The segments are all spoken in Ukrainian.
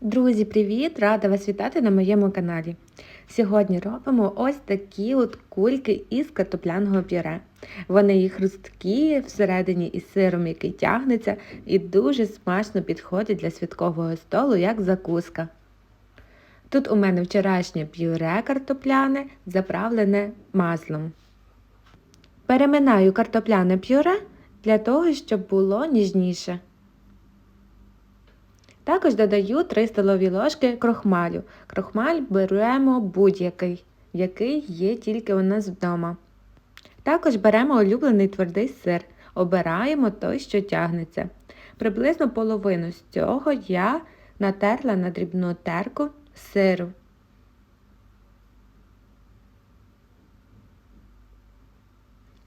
Друзі, привіт! Рада вас вітати на моєму каналі. Сьогодні робимо ось такі от кульки із картопляного пюре. Вони і хрусткі, всередині із сиром, який тягнеться, і дуже смачно підходять для святкового столу як закуска. Тут у мене вчорашнє пюре картопляне, заправлене маслом. Переминаю картопляне пюре для того, щоб було ніжніше. Також додаю 3 столові ложки крохмалю. Крохмаль беремо будь-який, який є тільки у нас вдома. Також беремо улюблений твердий сир, обираємо той, що тягнеться. Приблизно половину з цього я натерла на дрібну терку сиру.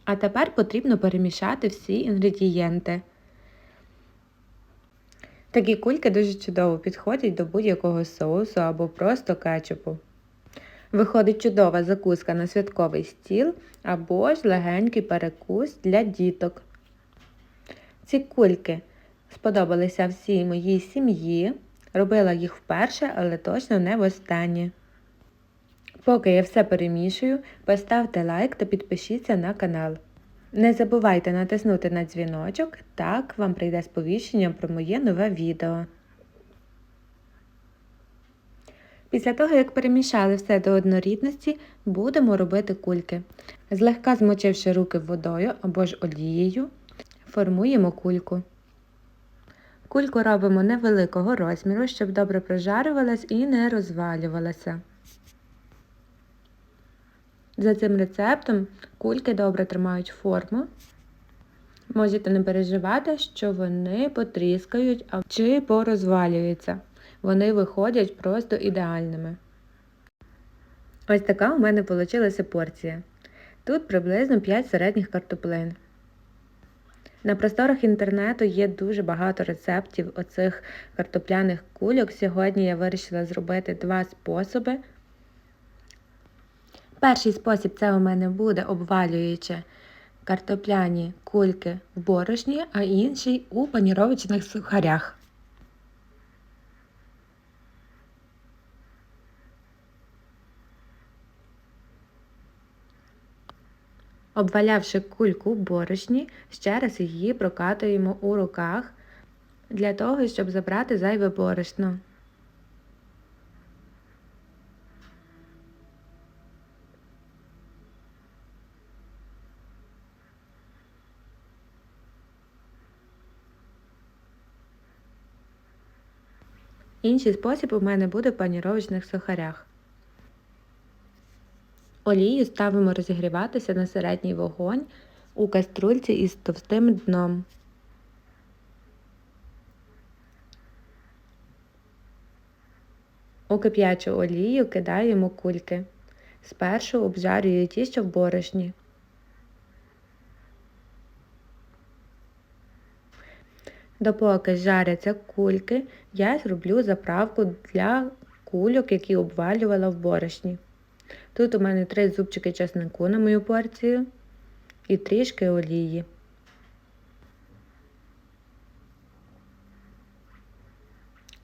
А тепер потрібно перемішати всі інгредієнти. Такі кульки дуже чудово підходять до будь-якого соусу або просто кетчупу. Виходить чудова закуска на святковий стіл або ж легенький перекус для діток. Ці кульки сподобалися всій моїй сім'ї. Робила їх вперше, але точно не востаннє. Поки я все перемішую, поставте лайк та підпишіться на канал. Не забувайте натиснути на дзвіночок, так вам прийде сповіщення про моє нове відео. Після того, як перемішали все до однорідності, будемо робити кульки. Злегка змочивши руки водою або ж олією, формуємо кульку. Кульку робимо невеликого розміру, щоб добре прожарювалась і не розвалювалася. За цим рецептом кульки добре тримають форму. Можете не переживати, що вони потріскають чи порозвалюються. Вони виходять просто ідеальними. Ось така у мене вийшла порція. Тут приблизно 5 середніх картоплин. На просторах інтернету є дуже багато рецептів оцих картопляних кульок. Сьогодні я вирішила зробити два способи. Перший спосіб це у мене буде обвалюючи картопляні кульки в борошні, а інший у паніровочних сухарях. Обвалявши кульку в борошні, ще раз її прокатуємо у руках для того, щоб забрати зайве борошно. Інший спосіб у мене буде в паніровочних сухарях. Олію ставимо розігріватися на середній вогонь у каструльці із товстим дном. У кип'ячу олію кидаємо кульки. Спершу обжарюю ті, що в борошні. Допоки жаряться кульки, я зроблю заправку для кульок, які обвалювала в борошні. Тут у мене три зубчики чеснику на мою порцію і трішки олії.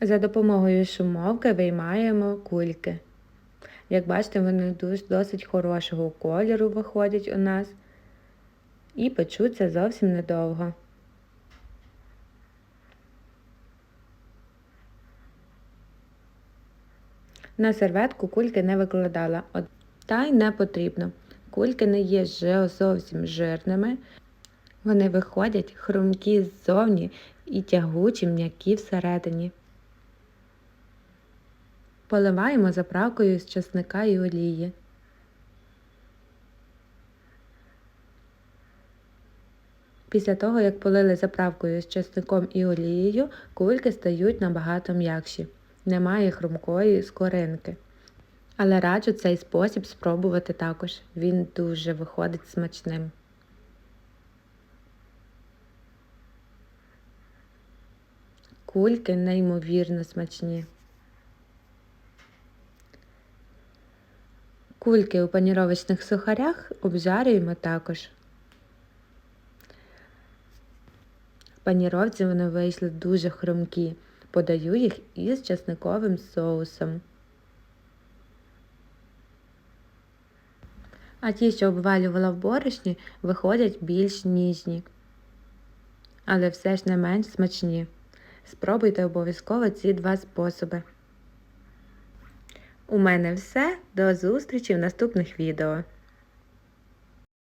За допомогою шумовки виймаємо кульки. Як бачите, вони досить хорошого кольору виходять у нас і печуться зовсім недовго. На серветку кульки не викладала, та й не потрібно. Кульки не є зовсім жирними. Вони виходять хрумкі ззовні і тягучі м'які всередині. Поливаємо заправкою з чесника і олії. Після того, як полили заправкою з чесником і олією, кульки стають набагато м'якші немає хрумкої скоринки. Але раджу цей спосіб спробувати також. Він дуже виходить смачним. Кульки неймовірно смачні. Кульки у паніровочних сухарях обжарюємо також. В паніровці вони вийшли дуже хрумкі. Подаю їх із часниковим соусом. А ті, що обвалювала в борошні, виходять більш ніжні, але все ж не менш смачні. Спробуйте обов'язково ці два способи. У мене все. До зустрічі в наступних відео.